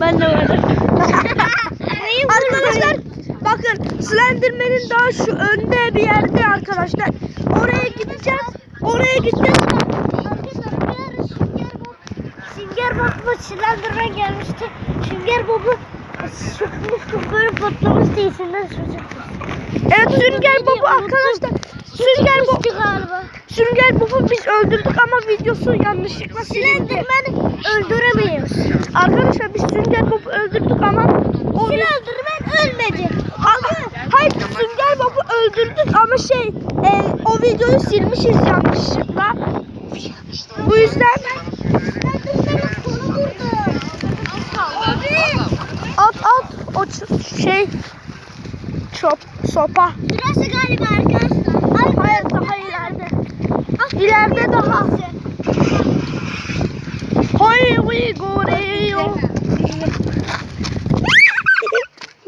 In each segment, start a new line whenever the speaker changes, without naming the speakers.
Ben de varım. arkadaşlar bakın Slenderman'in daha şu önde bir yerde arkadaşlar. Oraya gideceğiz. Oraya gideceğiz.
Sünger Bob'la Slenderman gelmişti. Sünger Bob'u sıkmıştık böyle patlamıştı içinden çocuk.
Evet Sünger Bob'u arkadaşlar. Sünger Bob.
galiba.
Sünger Bob'u biz öldürdük ama videosu yanlışlıkla silindi.
Slenderman'ı öldüremiyoruz.
Arkadaşlar biz Sünger Bob'u öldürdük ama o
Slenderman ölmedi.
Ama- Hayır Sünger Bob'u öldürdük ama şey e, o videoyu silmişiz yanlışlıkla. Bu yüzden at at o şey çop sopa.
Burası galiba arkadaşlar.
Hayır daha ileride. İleride daha. Hoy we go Rio.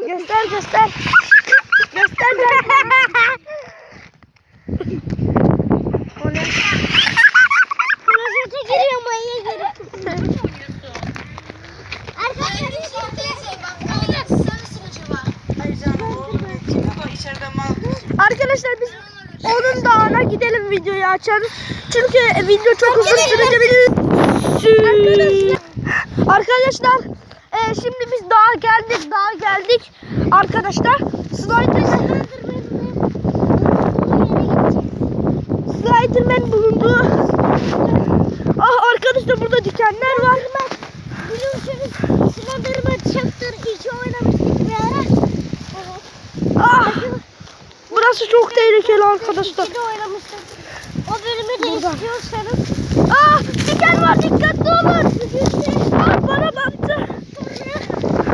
göster göster. Göster göster.
Klozete giriyor mayaya giriyor. Arkadaşlar
Arkadaşlar biz onun dağına gidelim videoyu açarız. Çünkü video çok uzun sürebilir. Arkadaşlar e, şimdi biz dağa geldik dağa geldik. Arkadaşlar Sliderman Sliderman bulundu. Ah arkadaşlar burada dikenler var.
Biliyorsunuz Slenderman Chapter 2 oynamıştık bir ara. Evet.
Ah burası çok tehlikeli arkadaşlar.
O bölümü de
Buradan.
istiyorsanız
Ah diken var dikkatli olun. Ah bana battı.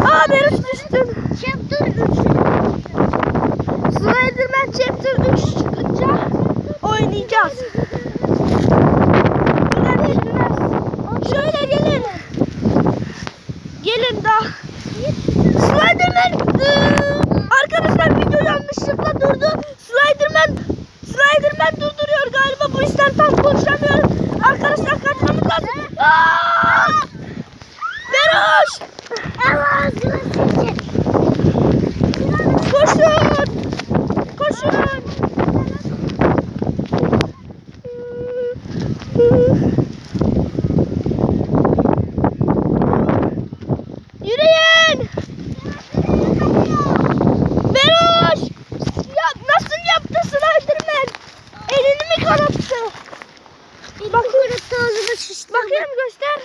Ah ben düştüm.
Chapter 3.
Spiderman Chapter 3 çıkınca oynayacağız. galiba bu yüzden tam konuşamıyorum. Arkadaşlar kaçmamız lazım. Aa! Beroş!
Allah ağzına sıçın.
Koşun! Koşun! Bakayım göster.